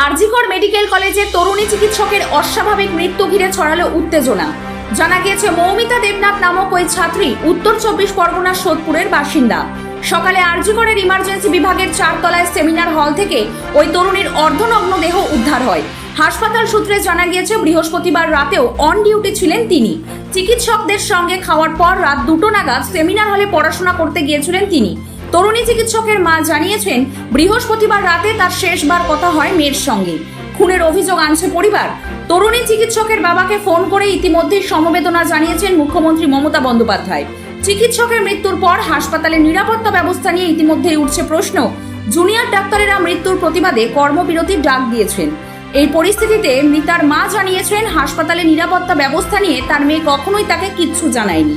RG Kar medical কলেজের তরুণী চিকিৎসকের অস্বাভাবিক মৃত্যু ঘিরে ছড়ালো উত্তেজনা। জানা গিয়েছে, মৌমিতা দেবনাথ নামক ওই ছাত্রী উত্তর চব্বিশ পরগনার সোদপুরের বাসিন্দা। সকালে আরজিকরের ইমার্জেন্সি বিভাগের চারতলায় সেমিনার হল থেকে ওই তরুণীর অর্ধনগ্ন দেহ উদ্ধার হয়। হাসপাতাল সূত্রে জানা গিয়েছে, বৃহস্পতিবার রাতেও অন ডিউটি ছিলেন তিনি। চিকিৎসকদের সঙ্গে খাওয়ার পর রাত দুটো নাগাদ সেমিনার হলে পড়াশোনা করতে গিয়েছিলেন তিনি। তরুণী চিকিৎসকের মা জানিয়েছেন, বৃহস্পতিবার রাতে তার শেষবার কথা হয় মেয়ের সঙ্গে। খুনের অভিযোগ আনছে পরিবার। তরুণী চিকিৎসকের বাবাকে ফোন করে ইতিমধ্যেই সমবেদনা জানিয়েছেন মুখ্যমন্ত্রী মমতা বন্দ্যোপাধ্যায়। চিকিৎসকের মৃত্যুর পর হাসপাতালের নিরাপত্তা ব্যবস্থা নিয়ে ইতিমধ্যেই উঠছে প্রশ্ন। জুনিয়র ডাক্তারেরা মৃত্যুর প্রতিবাদে কর্মবিরতির ডাক দিয়েছেন। এই পরিস্থিতিতে মৃতার মা জানিয়েছেন, হাসপাতালে নিরাপত্তা ব্যবস্থা নিয়ে তার মেয়ে কখনোই তাকে কিচ্ছু জানায়নি।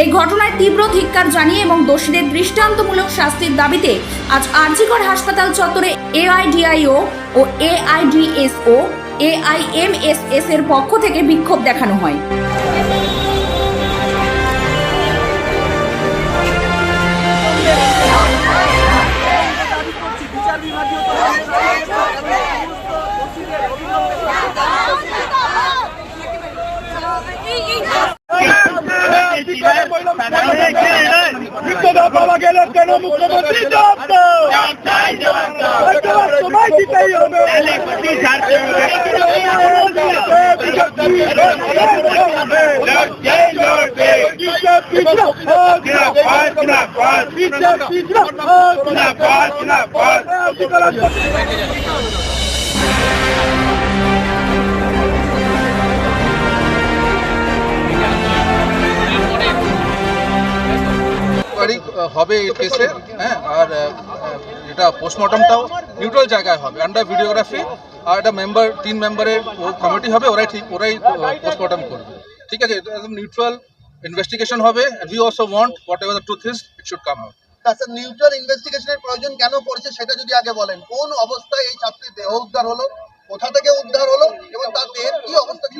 এই ঘটনায় তীব্র ধিক্কার জানিয়ে এবং দোষীদের দৃষ্টান্তমূলক শাস্তির দাবিতে আজ আরজিকর হাসপাতাল চত্বরে এআইডিআইও ও এআইডিএসও, এআইএমএসএস এর পক্ষ থেকে বিক্ষোভ দেখানো হয়। Aguilar Canamo comandante Alto! Mai teiyor mu? Elektriği çarpıyor. Na paz, na paz. হবে এই কেসে হ্যাঁ আর এটা পোস্টমর্টমটাও নিউট্রাল জায়গায় হবে আন্ডার ভিডিওগ্রাফি আর একটা মেম্বার তিন মেম্বারের কমিটি হবে, ওরাই ঠিক, ওরাই পোস্টমর্টম করবে। ঠিক আছে, এটা একদম নিউট্রাল ইনভেস্টিগেশন হবে we also want whatever the truth is it should come out neutral ইনভেস্টিগেশনের প্রয়োজন কেন পড়েছে, সেটা যদি আগে বলেন। কোন অবস্থায় এই ছাত্রীর দেহ উদ্ধার হলো? কোথা থেকে উদ্ধার হলো?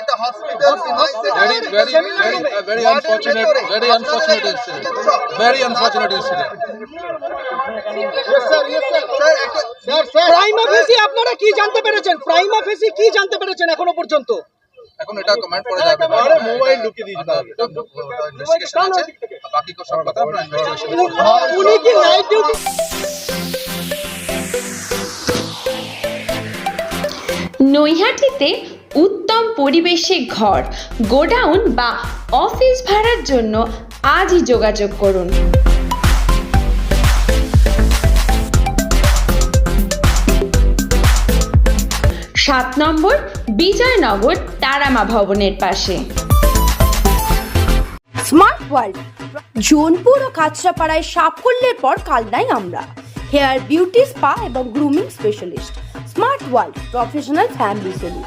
একটা হসপিটাল প্রাইমা ফেসি আপনারা কি জানতে পেরেছেন? প্রাইমা ফেসি কি জানতে পেরেছেন এখনও পর্যন্ত? এখন এটা কমেন্ট করে যাবে। আরে মোবাইল দিই ইনভেস্টিগেশন আছে? বাকি সব কথা আমরা ইনভেস্টিগেশন উনি কি নাইট ডিউটি নৈহাটিতে উত্তম পরিবেশে ঘর, গোডাউন বা অফিস ভাড়ার জন্য আজই যোগাযোগ করুন। সাত নম্বর, বিজয়নগর, তারামা ভবনের পাশে। স্মার্ট ওয়ার্ল্ড, জোনপুর ও কাঁচরাপাড়ায় সাফল্যের পর কালনাই আমরা। হেয়ার বিউটি স্পা এবং grooming specialist, smart world, professional family salon.